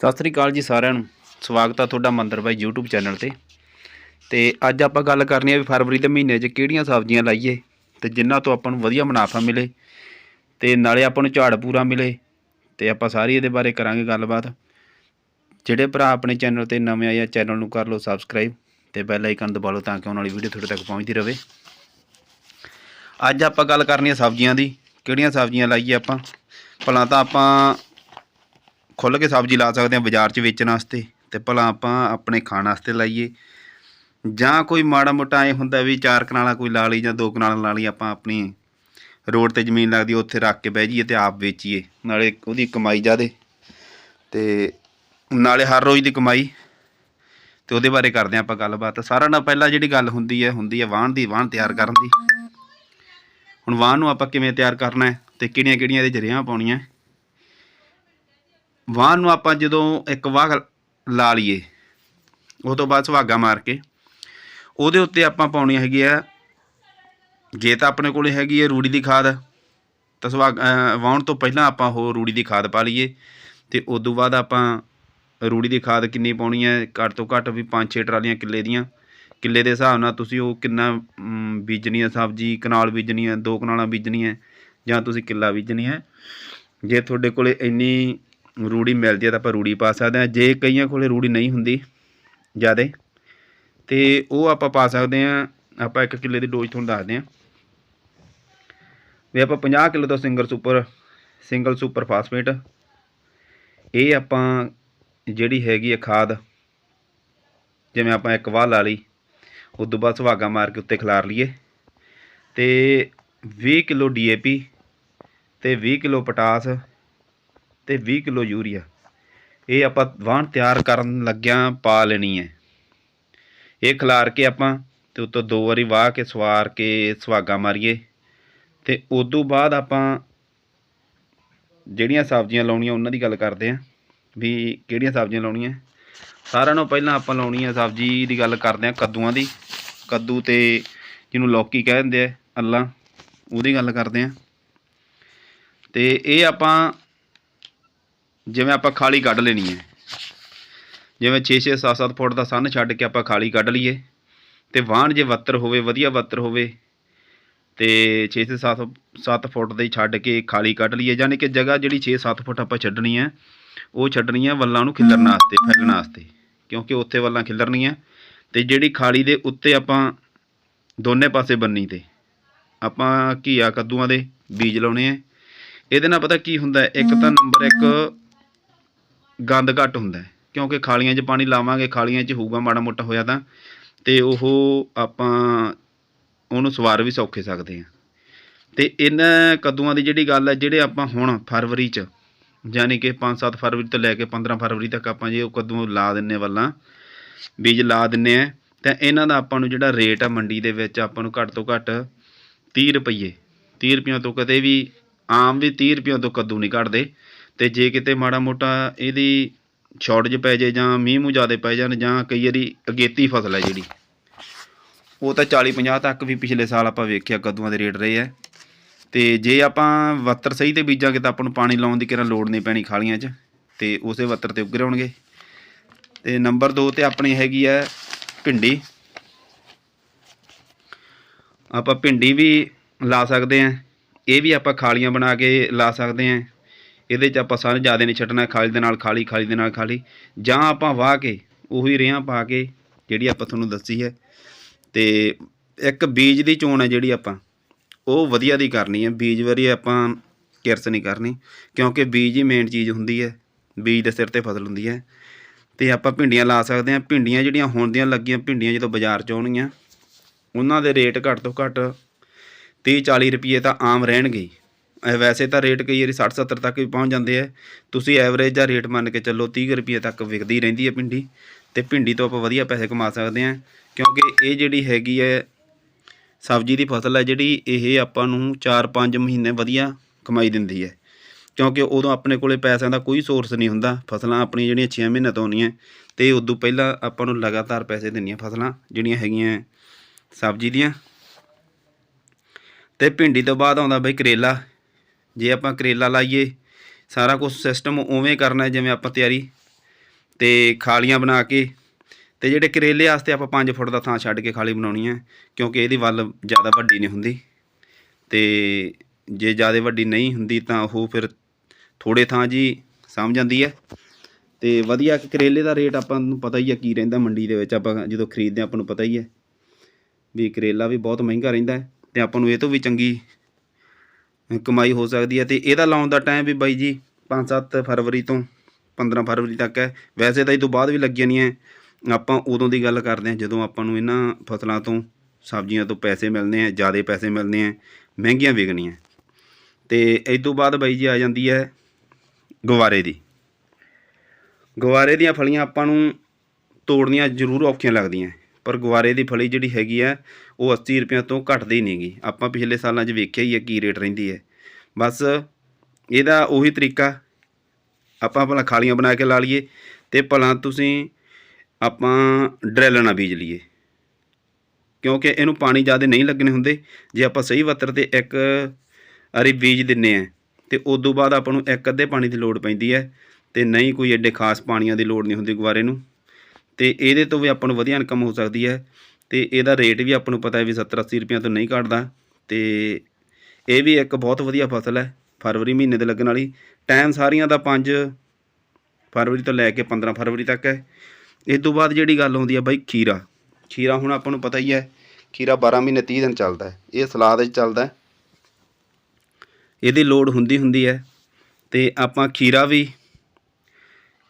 ਸਤਿ ਸ੍ਰੀ ਅਕਾਲ ਜੀ ਸਾਰਿਆਂ ਨੂੰ। ਸਵਾਗਤ ਆ ਤੁਹਾਡਾ ਮੰਦਰ ਬਾਈ YouTube ਚੈਨਲ ਤੇ। ਤੇ ਅੱਜ ਆਪਾਂ ਗੱਲ ਕਰਨੀ ਆ ਵੀ ਫਰਵਰੀ ਦੇ ਮਹੀਨੇ 'ਚ ਕਿਹੜੀਆਂ ਸਬਜ਼ੀਆਂ ਲਾਈਏ ਤੇ ਜਿਨ੍ਹਾਂ ਤੋਂ ਆਪਾਂ ਨੂੰ ਵਧੀਆ ਮੁਨਾਫਾ ਮਿਲੇ ਤੇ ਨਾਲੇ ਆਪਾਂ ਨੂੰ ਝਾੜ ਪੂਰਾ ਮਿਲੇ ਤੇ ਆਪਾਂ ਸਾਰੀ ਇਹਦੇ ਬਾਰੇ ਕਰਾਂਗੇ ਗੱਲਬਾਤ। ਜਿਹੜੇ ਭਰਾ ਆਪਣੇ ਚੈਨਲ ਤੇ ਨਵੇਂ ਆਏ ਆ, ਚੈਨਲ ਨੂੰ ਕਰ ਲਓ ਸਬਸਕ੍ਰਾਈਬ ਤੇ ਬੈਲ ਆਈਕਨ ਦਬਾ ਲਓ ਤਾਂ ਕਿ ਆਉਣ ਵਾਲੀ ਵੀਡੀਓ ਤੁਹਾਡੇ ਤੱਕ ਪਹੁੰਚਦੀ ਰਹੇ। ਅੱਜ ਆਪਾਂ ਗੱਲ ਕਰਨੀ ਆ ਸਬਜ਼ੀਆਂ ਦੀ, ਕਿਹੜੀਆਂ ਸਬਜ਼ੀਆਂ ਲਾਈਏ ਆਪਾਂ? ਭਲਾ ਤਾਂ ਆਪਾਂ ਖੁੱਲ੍ਹ ਕੇ ਸਬਜ਼ੀ ਲਾ ਸਕਦੇ ਹਾਂ ਬਾਜ਼ਾਰ 'ਚ ਵੇਚਣ ਵਾਸਤੇ ਤੇ ਭਲਾ ਆਪਾਂ ਆਪਣੇ ਖਾਣ ਵਾਸਤੇ ਲਾਈਏ। ਜਾਂ ਕੋਈ ਮਾੜਾ ਮੋਟਾ ਐ ਹੁੰਦਾ ਵੀ ਚਾਰ ਕਨਾਲਾਂ ਕੋਈ ਲਾ ਲਈ ਜਾਂ ਦੋ ਕਨਾਲਾਂ ਲਾ ਲਈ, ਆਪਾਂ ਆਪਣੀ ਰੋਡ ਤੇ ਜ਼ਮੀਨ ਲੱਗਦੀ ਉੱਥੇ ਰੱਖ ਕੇ ਬਹਿ ਜਾਈਏ ਤੇ ਆਪ ਵੇਚੀਏ, ਨਾਲੇ ਉਹਦੀ ਕਮਾਈ ਜ਼ਿਆਦੇ। ਤੇ ਨਾਲੇ ਹਰ ਰੋਜ਼ ਦੀ ਕਮਾਈ, ਤੇ ਉਹਦੇ ਬਾਰੇ ਕਰਦੇ ਹਾਂ ਆਪਾਂ ਗੱਲਬਾਤ। ਸਾਰਿਆਂ ਨਾਲ ਪਹਿਲਾਂ ਜਿਹੜੀ ਗੱਲ ਹੁੰਦੀ ਹੈ ਹੁੰਦੀ ਹੈ ਵਾਹਣ ਦੀ, ਵਾਹਣ ਤਿਆਰ ਕਰਨ ਦੀ। ਹੁਣ ਵਾਹਣ ਨੂੰ ਆਪਾਂ ਕਿਵੇਂ ਤਿਆਰ ਕਰਨਾ ਹੈ ਤੇ ਕਿਹੜੀਆਂ ਕਿਹੜੀਆਂ ਇਹਦੇ ਜਰੀਆਂ ਪਾਉਣੀਆਂ। ਵਾਹਣ ਨੂੰ ਆਪਾਂ ਜਦੋਂ ਇੱਕ ਵਾਹ ਲਾ ਲਈਏ, ਉਹ ਤੋਂ ਬਾਅਦ ਸੁਹਾਗਾ ਮਾਰ ਕੇ, ਉਹਦੇ ਉੱਤੇ ਆਪਾਂ ਪਾਉਣੀ ਹੈਗੀ ਆ, ਜੇ ਤਾਂ ਆਪਣੇ ਕੋਲੇ ਹੈਗੀ ਹੈ ਰੂੜੀ ਦੀ ਖਾਦ, ਤਾਂ ਸੁਹਾਗ, ਅਹ ਤੋਂ ਪਹਿਲਾਂ ਆਪਾਂ ਉਹ ਰੂੜੀ ਦੀ ਖਾਦ ਪਾ ਲਈਏ, ਤੇ ਉਸ ਤੋਂ ਬਾਅਦ ਆਪਾਂ ਰੂੜੀ ਦੀ ਖਾਦ ਕਿੰਨੀ ਪਾਉਣੀ ਹੈ ਘੱਟ ਤੋਂ ਘੱਟ ਵੀ 5-6 ਟਰਾਲੀਆਂ ਕਿੱਲੇ ਦੀਆਂ, ਕਿੱਲੇ ਦੇ ਹਿਸਾਬ ਨਾਲ ਤੁਸੀਂ ਉਹ ਕਿੰਨਾ ਬੀਜਣੀ ਹੈ ਸਬਜ਼ੀ, ਕਨਾਲ ਬੀਜਣੀ ਹੈ ਦੋ ਕਨਾਲਾਂ ਬੀਜਣੀ ਹੈ ਜਾਂ ਤੁਸੀਂ ਕਿੱਲਾ ਬੀਜਣੀ ਹੈ ਜੇ ਤੁਹਾਡੇ ਕੋਲੇ ਇੰਨੀ ਰੂੜੀ ਮਿਲਦੀ ਹੈ ਤਾਂ ਆਪਾਂ ਰੂੜੀ ਪਾ ਸਕਦੇ ਹਾਂ। ਜੇ ਕਈਆਂ ਕੋਲੇ ਰੂੜੀ ਨਹੀਂ ਹੁੰਦੀ ਜ਼ਿਆਦੇ, ਤੇ ਉਹ ਆਪਾਂ ਪਾ ਸਕਦੇ ਹਾਂ। ਆਪਾਂ ਇੱਕ ਕਿੱਲੇ ਦੀ ਡੋਜ਼ ਤੁਹਾਨੂੰ ਦੱਸਦੇ ਹਾਂ। ਵੀ ਆਪਾਂ 50 ਕਿਲੋ ਤੋਂ single super single super phosphate ਇਹ ਆਪਾਂ ਜਿਹੜੀ ਹੈਗੀ ਹੈ ਖਾਦ, ਜਿਵੇਂ ਆਪਾਂ ਇੱਕ ਵਾਹ ਲਾ ਲਈ, ਉਸ ਤੋਂ ਬਾਅਦ ਸੁਹਾਗਾ ਮਾਰ ਕੇ ਉੱਤੇ ਖਿਲਾਰ ਲਈਏ। ਤੇ 20 ਕਿਲੋ ਡੀਏਪੀ ਤੇ 20 ਕਿਲੋ ਪੋਟਾਸ ਤੇ 20 ਕਿਲੋ ਯੂਰੀਆ। ਇਹ ਆਪਾਂ ਵਾਹਣ ਤਿਆਰ ਕਰਨ ਲੱਗਿਆਂ ਪਾ ਲੈਣੀ ਹੈ ਇਹ ਖਿਲਾਰ ਕੇ ਆਪਾਂ ਤੇ ਉੱਤੋਂ ਦੋ ਵਾਰੀ ਵਾਹ ਕੇ ਸਵਾਰ ਕੇ ਸੁਹਾਗਾ ਮਾਰੀਏ। ਤੇ ਤੋਂ ਬਾਅਦ ਆਪਾਂ ਜਿਹੜੀਆਂ ਸਬਜ਼ੀਆਂ ਲਾਉਣੀਆਂ ਉਹਨਾਂ ਦੀ ਗੱਲ ਕਰਦੇ ਆਂ, ਵੀ ਕਿਹੜੀਆਂ ਸਬਜ਼ੀਆਂ ਲਾਉਣੀਆਂ। ਸਾਰਿਆਂ ਨਾਲੋਂ ਪਹਿਲਾਂ ਆਪਾਂ ਲਾਉਣੀ ਹੈ ਸਬਜ਼ੀ ਦੀ ਗੱਲ ਕਰਦੇ ਆਂ ਕੱਦੂਆਂ ਦੀ। ਕੱਦੂ ਤੇ ਜਿਹਨੂੰ ਲੌਕੀ ਕਹਿ ਦਿੰਦੇ ਆ, ਅੱਲਾ, ਉਹਦੀ ਗੱਲ ਕਰਦੇ ਆਂ। ਤੇ ਇਹ ਆਪਾਂ ਜਿਵੇਂ ਆਪਾਂ ਖਾਲੀ ਕੱਢ ਲੈਣੀ ਹੈ। ਜਿਵੇਂ 6-6 7-7 ਫੁੱਟ ਦਾ ਸੰਨ ਛੱਡ ਕੇ ਆਪਾਂ ਖਾਲੀ ਕੱਢ ਲਈਏ। ਤੇ ਵਾਹਣ ਜੇ ਵੱਤਰ ਹੋਵੇ ਵਧੀਆ ਵੱਤਰ ਹੋਵੇ ਤੇ 6 ਤੇ 7 7 ਫੁੱਟ ਦੇ ਛੱਡ ਕੇ ਖਾਲੀ ਕੱਢ ਲਈਏ। ਯਾਨੀ ਕਿ ਜਗ੍ਹਾ ਜਿਹੜੀ 6-7 ਫੁੱਟ ਆਪਾਂ ਛੱਡਣੀ ਹੈ ਉਹ ਛੱਡਣੀ ਹੈ ਵੱਲਾਂ ਨੂੰ ਖਿੱਲਰਨ ਵਾਸਤੇ ਫੈਲਣ ਵਾਸਤੇ। ਕਿਉਂਕਿ ਉੱਥੇ ਵੱਲਾਂ ਖਿੱਲਰਨੀਆਂ ਤੇ ਜਿਹੜੀ ਖਾਲੀ ਦੇ ਉੱਤੇ ਆਪਾਂ ਦੋਨੇ ਪਾਸੇ ਬੰਨੀ ਤੇ ਆਪਾਂ ਘੀਆ ਕੱਦੂਆਂ ਦੇ ਬੀਜ ਲਾਉਣੇ ਆ ਇਹਦੇ ਨਾਲ ਪਤਾ ਕੀ ਹੁੰਦਾ? ਇੱਕ ਤਾਂ ਨੰਬਰ ਇੱਕ ਗੰਦ ਘੱਟ ਹੁੰਦਾ ਕਿਉਂਕਿ ਖਾਲੀਆਂ 'ਚ ਪਾਣੀ ਲਾਵਾਂਗੇ, ਖਾਲੀਆਂ 'ਚ ਹੋਊਗਾ ਮਾੜਾ ਮੋਟਾ ਹੋਇਆ ਤਾਂ, ਤੇ ਉਹ ਆਪਾਂ ਉਹਨੂੰ ਸਵਾਰ ਵੀ ਸੌਖੇ ਸਕਦੇ ਆ ਤੇ ਇਹਨਾਂ ਕੱਦੂਆਂ ਦੀ ਜਿਹੜੀ ਗੱਲ ਹੈ, ਜਿਹੜੇ ਆਪਾਂ ਹੁਣ ਫਰਵਰੀ 'ਚ, ਯਾਨੀ ਕਿ 5-7 ਫਰਵਰੀ ਤੋਂ ਲੈ ਕੇ 15 ਫਰਵਰੀ ਤੱਕ ਆਪਾਂ ਜੇ ਉਹ ਕੱਦੂ ਲਾ ਦਿੰਨੇ ਵੱਲਾਂ, ਬੀਜ ਲਾ ਦਿੰਨੇ ਆ ਤਾਂ ਇਹਨਾਂ ਦਾ ਆਪਾਂ ਨੂੰ ਜਿਹੜਾ ਰੇਟ ਆ ਮੰਡੀ ਦੇ ਵਿੱਚ ਆਪਾਂ ਨੂੰ ਘੱਟ ਤੋਂ ਘੱਟ 30 ਰੁਪਏ 30 ਰੁਪਈਆਂ ਤੋਂ ਕਦੇ ਵੀ ਆਮ ਵੀ 30 ਰੁਪਈਆਂ ਤੋਂ ਕੱਦੂ ਨਹੀਂ ਘਟਦੇ। ਅਤੇ ਜੇ ਕਿਤੇ ਮਾੜਾ ਮੋਟਾ ਇਹਦੀ ਸ਼ੋਰਟੇਜ ਪੈ ਜੇ ਜਾਂ ਮੀਂਹ ਮੂੰਹ ਜ਼ਿਆਦਾ ਪੈ ਜਾਣ ਜਾਂ ਕਈ ਵਾਰੀ ਅਗੇਤੀ ਫਸਲ ਹੈ ਜਿਹੜੀ, ਉਹ ਤਾਂ 40 50 ਤੱਕ ਵੀ ਪਿਛਲੇ ਸਾਲ ਆਪਾਂ ਵੇਖਿਆ ਕੱਦੂਆਂ ਦੇ ਰੇਟ ਰਹੇ ਆ। ਤੇ ਜੇ ਆਪਾਂ ਵੱਤਰ ਸਹੀ ਤੇ ਬੀਜਾਂਗੇ ਤਾਂ ਆਪਾਂ ਨੂੰ ਪਾਣੀ ਲਾਉਣ ਦੀ ਕਿਹੜਾ ਲੋੜ ਨਹੀਂ ਪੈਣੀ ਖਾਲੀਆਂ 'ਚ, ਤੇ ਉਸੇ ਵੱਤਰ ਤੇ ਉੱਗ ਆਉਣਗੇ ਤੇ ਨੰਬਰ 2 ਤੇ ਆਪਣੀ ਹੈਗੀ ਆ ਭਿੰਡੀ। ਆਪਾਂ ਭਿੰਡੀ ਵੀ ਲਾ ਸਕਦੇ ਆ, ਇਹ ਵੀ ਆਪਾਂ ਖਾਲੀਆਂ ਬਣਾ ਕੇ ਲਾ ਸਕਦੇ ਆ। ਇਹਦੇ 'ਚ ਆਪਾਂ ਸਾਰੇ ਜ਼ਿਆਦਾ ਨਹੀਂ ਛੱਡਣਾ, ਖਾਲੀ ਦੇ ਨਾਲ ਖਾਲੀ ਖਾਲੀ ਦੇ ਨਾਲ ਖਾਲੀ। ਜਾਂ ਆਪਾਂ ਵਾਹ ਕੇ ਉਹੀ ਰੇਹਾਂ ਪਾ ਕੇ ਜਿਹੜੀ ਆਪਾਂ ਤੁਹਾਨੂੰ ਦੱਸੀ ਹੈ। ਤੇ ਇੱਕ ਬੀਜ ਦੀ ਚੋਣ ਹੈ ਜਿਹੜੀ ਆਪਾਂ, ਉਹ ਵਧੀਆ ਦੀ ਕਰਨੀ ਹੈ। ਬੀਜ ਵਾਰੀ ਆਪਾਂ ਕਿਰਸ ਨਹੀਂ ਕਰਨੀ, ਕਿਉਂਕਿ ਬੀਜ ਹੀ ਮੇਨ ਚੀਜ਼ ਹੁੰਦੀ ਹੈ। ਬੀਜ ਦੇ ਸਿਰ ਤੇ ਫਸਲ ਹੁੰਦੀ ਹੈ। ਤੇ ਆਪਾਂ ਭਿੰਡੀਆਂ ਲਾ ਸਕਦੇ ਹਾਂ। ਭਿੰਡੀਆਂ ਜਿਹੜੀਆਂ ਹੁਣ ਦੀਆਂ ਲੱਗੀਆਂ, ਭਿੰਡੀਆਂ ਜਦੋਂ ਬਾਜ਼ਾਰ 'ਚ ਆਉਣਗੀਆਂ, ਉਹਨਾਂ ਦੇ ਰੇਟ ਘੱਟ ਤੋਂ ਘੱਟ 30 40 ਰੁਪਏ ਤਾਂ ਆਮ ਰਹਿਣਗੇ ਵੈਸੇ ਤਾਂ ਰੇਟ ਕਈ ਵਾਰੀ 60 70 ਤੱਕ ਵੀ ਪਹੁੰਚ ਜਾਂਦੇ ਆ। ਤੁਸੀਂ ਐਵਰੇਜ ਦਾ ਰੇਟ ਮੰਨ ਕੇ ਚੱਲੋ 30 ਰੁਪਏ ਤੱਕ ਵਿਕਦੀ ਰਹਿੰਦੀ ਹੈ ਭਿੰਡੀ ਤੇ ਭਿੰਡੀ ਤੋਂ ਆਪਾਂ ਵਧੀਆ ਪੈਸੇ ਕਮਾ ਸਕਦੇ ਹਾਂ ਕਿਉਂਕਿ ਇਹ ਜਿਹੜੀ ਹੈਗੀ ਹੈ ਸਬਜ਼ੀ ਦੀ ਫਸਲ ਹੈ ਜਿਹੜੀ ਇਹ ਆਪਾਂ ਨੂੰ 4-5 ਮਹੀਨੇ ਵਧੀਆ ਕਮਾਈ ਦਿੰਦੀ ਹੈ ਕਿਉਂਕਿ ਉਦੋਂ ਆਪਣੇ ਕੋਲੇ ਪੈਸਿਆਂ ਦਾ ਕੋਈ ਸੋਰਸ ਨਹੀਂ ਹੁੰਦਾ, ਫਸਲਾਂ ਆਪਣੀਆਂ ਜਿਹੜੀਆਂ 6 ਮਹੀਨੇ ਤੋਂ ਆਉਂਦੀਆਂ ਤੇ ਉਦੋਂ ਪਹਿਲਾਂ ਆਪਾਂ ਨੂੰ ਲਗਾਤਾਰ ਪੈਸੇ ਦਿੰਦੀਆਂ ਫਸਲਾਂ ਜਿਹੜੀਆਂ ਹੈਗੀਆਂ ਸਬਜ਼ੀ ਦੀਆਂ। ਤੇ ਭਿੰਡੀ ਤੋਂ ਬਾਅਦ ਆਉਂਦਾ ਬਈ ਕਰੇਲਾ। ਜੇ ਆਪਾਂ ਕਰੇਲਾ ਲਾਈਏ, ਸਾਰਾ ਕੁਝ ਸਿਸਟਮ ਉਵੇਂ ਕਰਨਾ ਜਿਵੇਂ ਆਪਾਂ ਤਿਆਰੀ ਤੇ ਖਾਲੀਆਂ ਬਣਾ ਕੇ ਤੇ ਜਿਹੜੇ ਕਰੇਲੇ ਵਾਸਤੇ ਆਪਾਂ 5 ਫੁੱਟ ਦਾ ਥਾਂ ਛੱਡ ਕੇ ਖਾਲੀ ਬਣਾਉਣੀ ਹੈ, ਕਿਉਂਕਿ ਇਹਦੀ ਵੱਲ ਜ਼ਿਆਦਾ ਵੱਡੀ ਨਹੀਂ ਹੁੰਦੀ ਤੇ ਜੇ ਜ਼ਿਆਦਾ ਵੱਡੀ ਨਹੀਂ ਹੁੰਦੀ ਤਾਂ ਉਹ ਫਿਰ ਥੋੜੇ ਥਾਂ ਜੀ ਸਮਝ ਜਾਂਦੀ ਹੈ। ਤੇ ਵਧੀਆ ਕਰੇਲੇ ਦਾ ਰੇਟ ਆਪਾਂ ਨੂੰ ਪਤਾ ਹੀ ਹੈ ਕੀ ਰਹਿੰਦਾ ਮੰਡੀ ਦੇ ਵਿੱਚ, ਆਪਾਂ ਜਦੋਂ ਖਰੀਦਦੇ ਹਾਂ ਆਪਾਂ ਨੂੰ ਪਤਾ ਹੀ ਹੈ ਵੀ ਕਰੇਲਾ ਵੀ ਬਹੁਤ ਮਹਿੰਗਾ ਰਹਿੰਦਾ ਹੈ ਤੇ ਆਪਾਂ ਨੂੰ ਇਹ ਤੋਂ ਵੀ ਚੰਗੀ ਕਮਾਈ ਹੋ ਸਕਦੀ ਹੈ ਤੇ ਇਹਦਾ ਲਾਉਣ ਦਾ ਟਾਈਮ ਵੀ ਬਾਈ ਜੀ 5-7 ਫਰਵਰੀ ਤੋਂ 15 ਫਰਵਰੀ ਤੱਕ ਹੈ। ਵੈਸੇ ਤਾਂ ਇਹ ਤੋਂ ਬਾਅਦ ਵੀ ਲੱਗੀਆਂ ਨਹੀਂ ਹੈ। ਆਪਾਂ ਉਦੋਂ ਦੀ ਗੱਲ ਕਰਦੇ ਹਾਂ ਜਦੋਂ ਆਪਾਂ ਨੂੰ ਇਹਨਾਂ ਫਸਲਾਂ ਤੋਂ, ਸਬਜ਼ੀਆਂ ਤੋਂ ਪੈਸੇ ਮਿਲਨੇ ਆ ਜ਼ਿਆਦਾ ਪੈਸੇ ਮਿਲਨੇ ਆ ਮਹਿੰਗੀਆਂ ਵਿਕਣੀਆਂ ਤੇ ਇਸ ਤੋਂ ਬਾਅਦ ਬਾਈ ਜੀ ਆ ਜਾਂਦੀ ਹੈ ਗਵਾਰੇ ਦੀ। ਗਵਾਰੇ ਦੀਆਂ ਫਲੀਆਂ ਆਪਾਂ ਨੂੰ ਤੋੜਨੀਆਂ ਜ਼ਰੂਰ ਔਖੀਆਂ ਲੱਗਦੀਆਂ ਪਰ ਗੁਆਰੇ ਦੀ ਫਲੀ ਜਿਹੜੀ ਹੈਗੀ ਆ, ਉਹ 80 ਰੁਪਏ ਤੋਂ ਘਟਦੀ ਨਹੀਂਗੀ ਆਪਾਂ ਪਿਛਲੇ ਸਾਲਾਂ 'ਚ ਵੇਖਿਆ ਹੀ ਹੈ ਕੀ ਰੇਟ ਰਹਿੰਦੀ ਹੈ। ਬਸ ਇਹਦਾ ਉਹੀ ਤਰੀਕਾ, ਆਪਾਂ ਭਲਾ ਖਾਲੀਆਂ ਬਣਾ ਕੇ ਲਾ ਲਈਏ ਤੇ ਭਲਾ ਤੁਸੀਂ ਆਪਾਂ ਡਰਿਲ ਨਾਲ ਬੀਜ ਲਈਏ। ਕਿਉਂਕਿ ਇਹਨੂੰ ਪਾਣੀ ਜ਼ਿਆਦਾ ਨਹੀਂ ਲੱਗਣੇ ਹੁੰਦੇ। ਜੇ ਆਪਾਂ ਸਹੀ ਵਤਰ ਤੇ ਇੱਕ ਅਰੀ ਬੀਜ ਦਿੰਨੇ ਆ, ਤੇ ਤੋਂ ਬਾਅਦ ਆਪਾਂ ਨੂੰ ਇੱਕ ਅੱਧੇ ਪਾਣੀ ਦੀ ਲੋੜ ਪੈਂਦੀ ਹੈ, ਤੇ ਨਹੀਂ ਕੋਈ ਐਡੇ ਖਾਸ ਪਾਣੀਆਂ ਦੀ ਲੋੜ ਨਹੀਂ ਹੁੰਦੀ ਗੁਵਾਰੇ ਨੂੰ। ਤੇ ਇਹਦੇ ਤੋਂ ਵੀ ਆਪਾਂ ਨੂੰ ਵਧੀਆ ਇਨਕਮ ਹੋ ਸਕਦੀ ਹੈ ਤੇ ਇਹਦਾ ਰੇਟ ਵੀ ਆਪਾਂ ਨੂੰ ਪਤਾ ਹੈ ਵੀ 70 80 ਰੁਪਏ ਤੋਂ ਨਹੀਂ ਘਟਦਾ ਤੇ ਇਹ ਵੀ ਇੱਕ ਬਹੁਤ ਵਧੀਆ ਫਸਲ ਹੈ ਫਰਵਰੀ ਮਹੀਨੇ ਦੇ ਲੱਗਣ ਵਾਲੀ। ਟਾਈਮ ਸਾਰੀਆਂ ਦਾ 5 ਫਰਵਰੀ ਤੋਂ ਲੈ ਕੇ 15 ਫਰਵਰੀ ਤੱਕ ਹੈ। ਇਸ ਤੋਂ ਬਾਅਦ ਜਿਹੜੀ ਗੱਲ ਆਉਂਦੀ ਹੈ ਬਾਈ ਖੀਰਾ। ਖੀਰਾ ਹੁਣ ਆਪਾਂ ਨੂੰ ਪਤਾ ਹੀ ਹੈ, ਖੀਰਾ 12 ਮਹੀਨੇ 30 ਦਿਨ ਚੱਲਦਾ ਹੈ। ਇਹ ਸਲਾਦ ਵਿੱਚ ਚੱਲਦਾ ਇਹਦੀ ਲੋੜ ਹੁੰਦੀ ਹੁੰਦੀ ਹੈ ਤੇ ਆਪਾਂ ਖੀਰਾ ਵੀ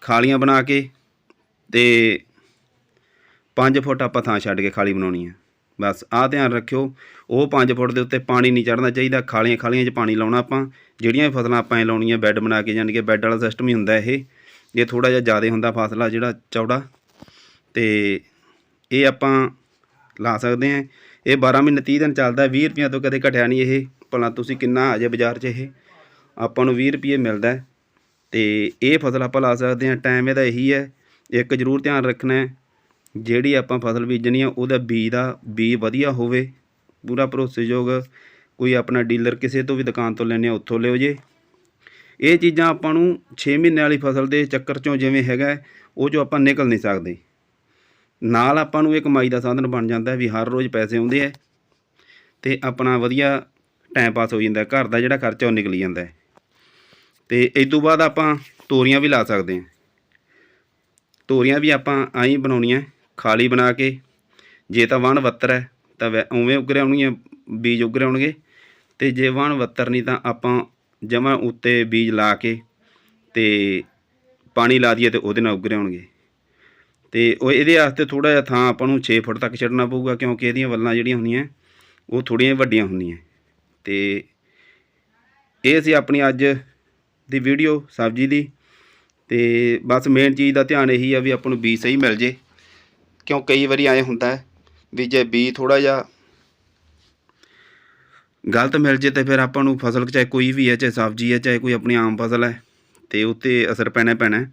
ਖਾਲੀਆਂ ਬਣਾ ਕੇ ਤੇ 5 ਫੁੱਟ ਆਪਾਂ ਥਾਂ ਛੱਡ ਕੇ ਖਾਲੀ ਬਣਾਉਣੀ ਹੈ ਬਸ ਆਹ ਧਿਆਨ ਰੱਖਿਓ, ਉਹ 5 ਫੁੱਟ ਦੇ ਉੱਤੇ ਪਾਣੀ ਨਹੀਂ ਚੜਨਾ ਚਾਹੀਦਾ, ਖਾਲੀਆਂ ਖਾਲੀਆਂ 'ਚ ਪਾਣੀ ਲਾਉਣਾ ਆਪਾਂ। ਜਿਹੜੀਆਂ ਵੀ ਫਸਲਾਂ ਆਪਾਂ ਐ ਲਾਉਣੀਆਂ, ਬੈੱਡ ਬਣਾ ਕੇ ਜਾਣੀ ਕਿ ਬੈੱਡ ਵਾਲਾ ਸਿਸਟਮ ਹੀ ਹੁੰਦਾ ਇਹ। ਇਹ ਥੋੜਾ ਜਿਹਾ ਜ਼ਿਆਦਾ ਹੁੰਦਾ ਫਾਸਲਾ ਜਿਹੜਾ ਚੌੜਾ। ਤੇ ਇਹ ਆਪਾਂ ਲਾ ਸਕਦੇ ਹਾਂ। ਇਹ 12 ਮਹੀਨੇ 30 ਦਿਨ ਚੱਲਦਾ 20 ਰੁਪਈਆਂ ਤੋਂ ਕਦੇ ਘਟਿਆ ਨਹੀਂ ਇਹ। ਭਲਾ ਤੁਸੀਂ ਕਿੰਨਾ ਆ ਜੇ ਬਾਜ਼ਾਰ 'ਚ ਇਹ। ਆਪਾਂ ਨੂੰ 20 ਰੁਪਏ ਮਿਲਦਾ। ਹੈ ਤੇ ਇਹ ਫਸਲ ਆਪਾਂ ਲਾ ਸਕਦੇ ਹਾਂ, ਟਾਈਮ ਇਹਦਾ ਇਹੀ ਹੈ। ਇੱਕ ਜ਼ਰੂਰ ਧਿਆਨ ਰੱਖਣਾ ਹੈ। ਜਿਹੜੀ ਆਪਾਂ ਫਸਲ ਬੀਜਣੀ ਆ, ਉਹਦਾ ਬੀਜ ਦਾ ਬੀਜ ਵਧੀਆ ਹੋਵੇ, ਪੂਰਾ ਭਰੋਸੇਯੋਗ ਕੋਈ ਆਪਣਾ ਡੀਲਰ ਕਿਸੇ ਤੋਂ ਵੀ ਦੁਕਾਨ ਤੋਂ ਲੈਣੇ ਆ, ਉੱਥੋਂ ਲਿਓ ਜੇ। ਇਹ ਚੀਜ਼ਾਂ ਆਪਾਂ ਨੂੰ 6 ਮਹੀਨੇ ਵਾਲੀ ਫਸਲ ਦੇ ਚੱਕਰ ਚੋਂ ਜਿਵੇਂ ਹੈਗਾ, ਉਹ ਚੋਂ ਆਪਾਂ ਨਿਕਲ ਨਹੀਂ ਸਕਦੇ। ਨਾਲ ਆਪਾਂ ਨੂੰ ਇਹ ਕਮਾਈ ਦਾ ਸਾਧਨ ਬਣ ਜਾਂਦਾ ਵੀ ਹਰ ਰੋਜ਼ ਪੈਸੇ ਆਉਂਦੇ ਆ, ਤੇ ਆਪਣਾ ਵਧੀਆ ਟਾਈਮ ਪਾਸ ਹੋ ਜਾਂਦਾ, ਘਰ ਦਾ ਜਿਹੜਾ ਖਰਚਾ ਉਹ ਨਿਕਲ ਜਾਂਦਾ। ਹੈ ਤੇ ਇਸ ਤੋਂ ਬਾਅਦ ਆਪਾਂ ਤੋਰੀਆਂ ਵੀ ਲਾ ਸਕਦੇ ਹਾਂ ਤੋਰੀਆਂ ਵੀ ਆਪਾਂ ਆਈ ਬਣਾਉਣੀਆਂ। ਖਾਲੀ ਬਣਾ ਕੇ, ਜੇ ਤਾਂ ਵਣ ਵੱਤਰ ਹੈ, ਤਾਂ ਵੈ- ਉਵੇਂ ਉੱਗਰੇ ਆਉਣਗੀਆਂ ਬੀਜ ਉੱਗਰੇ ਆਉਣਗੇ। ਤੇ ਜੇ ਵਣ ਵੱਤਰ ਨਹੀਂ ਤਾਂ ਆਪਾਂ ਜਮਾਂ ਉੱਤੇ ਬੀਜ ਲਾ ਕੇ ਤੇ ਪਾਣੀ ਲਾ ਦਈਏ ਤੇ ਉਹਦੇ ਨਾਲ ਉੱਗਰੇ ਆਉਣਗੇ। ਤੇ ਉਹ ਇਹਦੇ ਵਾਸਤੇ ਥੋੜਾ ਜਿਹਾ ਥਾਂ ਆਪਾਂ ਨੂੰ 6 ਫੁੱਟ ਤੱਕ ਛੱਡਣਾ ਪਊਗਾ, ਕਿਉਂਕਿ ਇਹਦੀਆਂ ਵੱਲਾਂ ਜਿਹੜੀਆਂ ਹੁੰਦੀਆਂ, ਉਹ ਥੋੜ੍ਹੀਆਂ ਵੱਡੀਆਂ ਹੁੰਦੀਆਂ। ਤੇ ਇਹ ਸੀ ਆਪਣੀ ਅੱਜ ਦੀ ਵੀਡੀਓ ਸਬਜ਼ੀ ਦੀ। ਤੇ ਬਸ ਮੇਨ ਚੀਜ਼ ਦਾ ਧਿਆਨ ਇਹੀ ਆ ਵੀ ਆਪਾਂ ਨੂੰ ਬੀਜ ਸਹੀ ਮਿਲ ਜੇ। ਕਿਉਂ ਕਈ ਵਾਰੀ ਐਂ ਹੁੰਦਾ ਹੈ ਵੀ ਜੇ ਬੀ ਥੋੜਾ ਜਿਹਾ ਗਲਤ ਮਿਲ ਜੇ ਤੇ ਫਿਰ ਆਪਾਂ ਨੂੰ ਫਸਲ ਚਾਹੇ ਕੋਈ ਵੀ ਹੈ, ਚਾਹੇ ਸਬਜ਼ੀ ਹੈ, ਚਾਹੇ ਕੋਈ ਆਪਣੀ ਆਮ ਫਸਲ ਹੈ, ਤੇ ਉੱਤੇ ਅਸਰ ਪੈਣਾ ਪੈਣਾ ਹੈ।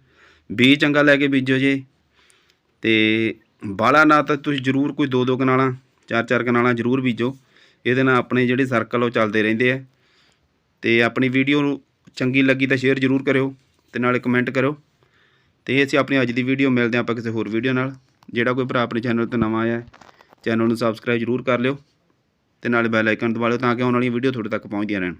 ਬੀਜ ਚੰਗਾ ਲੈ ਕੇ ਬੀਜੋ ਜੇ, ਤੇ ਬਾਲਾ ਨਾ ਤਾਂ ਤੁਸੀਂ ਜ਼ਰੂਰ ਕੋਈ ਦੋ ਦੋ ਕਨਾਲਾਂ, ਚਾਰ ਚਾਰ ਕਨਾਲਾਂ ਜ਼ਰੂਰ ਬੀਜੋ। ਇਹਦੇ ਨਾਲ ਆਪਣੇ ਜਿਹੜੇ ਸਰਕਲ ਉਹ ਚੱਲਦੇ ਰਹਿੰਦੇ ਆ। ਤੇ ਆਪਣੀ ਵੀਡੀਓ ਨੂੰ ਚੰਗੀ ਲੱਗੀ ਤਾਂ ਸ਼ੇਅਰ ਜ਼ਰੂਰ ਕਰਿਓ ਤੇ ਨਾਲੇ ਕਮੈਂਟ ਕਰਿਓ। ਤੇ ਇਹ ਸੀ ਆਪਣੀ ਅੱਜ ਦੀ ਵੀਡੀਓ ਮਿਲਦੇ ਹਾਂ ਆਪਾਂ ਕਿਸੇ ਹੋਰ ਵੀਡੀਓ ਨਾਲ। ਜਿਹੜਾ ਕੋਈ ਭਰਾ ਆਪਣੇ ਚੈਨਲ ਤੇ ਨਵਾਂ ਆਇਆ ਚੈਨਲ ਨੂੰ ਸਬਸਕ੍ਰਾਈਬ ਜ਼ਰੂਰ ਕਰ ਲਿਓ ਤੇ ਨਾਲੇ ਬੈਲ ਆਈਕਨ ਦਬਾ ਲਿਓ ਤਾਂ ਕਿ ਆਉਣ ਵਾਲੀਆਂ ਵੀਡੀਓ ਤੁਹਾਡੇ ਤੱਕ ਪਹੁੰਚਦੀਆਂ ਰਹਿਣ।